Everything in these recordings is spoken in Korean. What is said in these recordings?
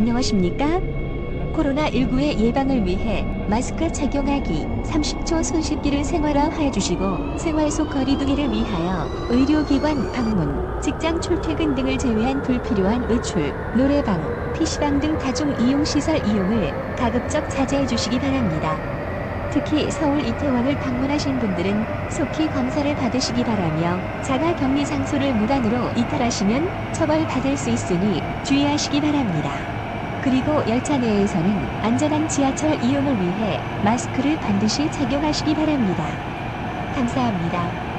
무엇입니까? 코로나19의 예방을 위해 마스크 착용하기, 30초 손 씻기를 생활화해 주시고 생활 속 거리 두기를 위하여 의료기관 방문, 직장 출퇴근 등을 제외한 불필요한 외출, 노래방, PC방 등 다중 이용 시설 이용을 가급적 자제해 주시기 바랍니다. 특히 서울 이태원을 방문하신 분들은 속히 검사를 받으시기 바라며 자가 격리 장소를 무단으로 이탈하시면 처벌받을 수 있으니 주의하시기 바랍니다. 그리고 열차 내에서는 안전한 지하철 이용을 위해 마스크를 반드시 착용하시기 바랍니다. 감사합니다.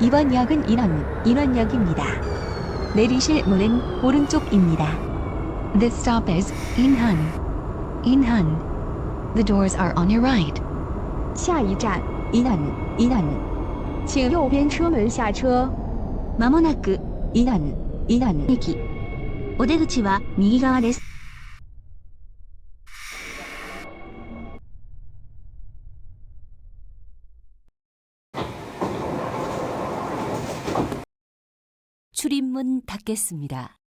이번 역은 인원, 인원역입니다. 내리실 문은 오른쪽입니다. This stop is Inhun. Inhun. The doors are on your right. 下一站， 인원, 인원. 请右边车门下车。まもなく、인원, 인원. 駅。お出口は右側です。 출입문 닫겠습니다.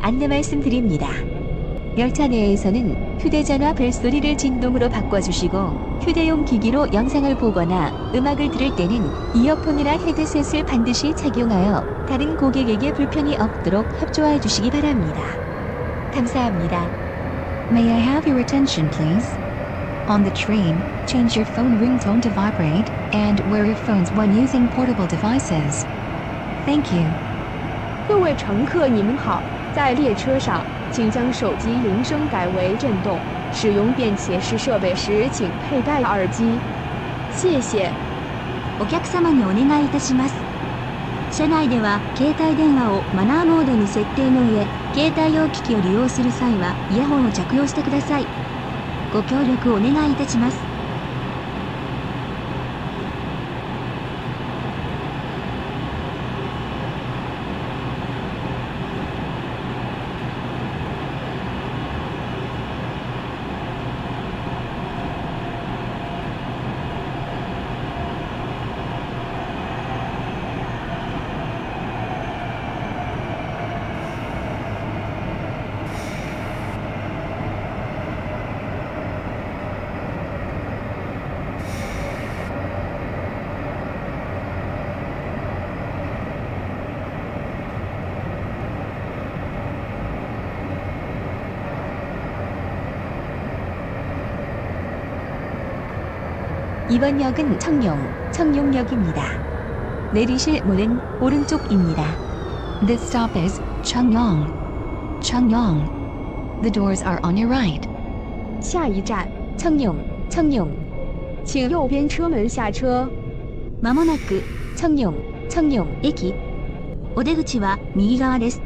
안내 말씀드립니다. 열차 내에서는 휴대전화 벨소리를 진동으로 바꿔주시고 휴대용 기기로 영상을 보거나 음악을 들을 때는 이어폰이나 헤드셋을 반드시 착용하여 다른 고객에게 불편이 없도록 협조해 주시기 바랍니다. 감사합니다. May I have your attention, please? On the train, change your phone ringtone to vibrate and wear earphones when using portable devices. Thank you. 各位乘客，你们好，在列车上，请将手机铃声改为震动。使用便携式设备时，请佩戴耳机。谢谢。お客様にお願いいたします。車内では携帯電話をマナーモードに設定の上、 携帯用機器を利用する際はイヤホンを着用してください。ご協力お願いいたします。 이번 역은 청룡, 청룡역입니다. 내리실 문은 오른쪽입니다. This stop is Chungyong. Chungyong. The doors are on your right. 下一站， 청룡, 청룡. 请右边车门下车。 마모나크, 청룡, 청룡, 에키. お出口は右側です。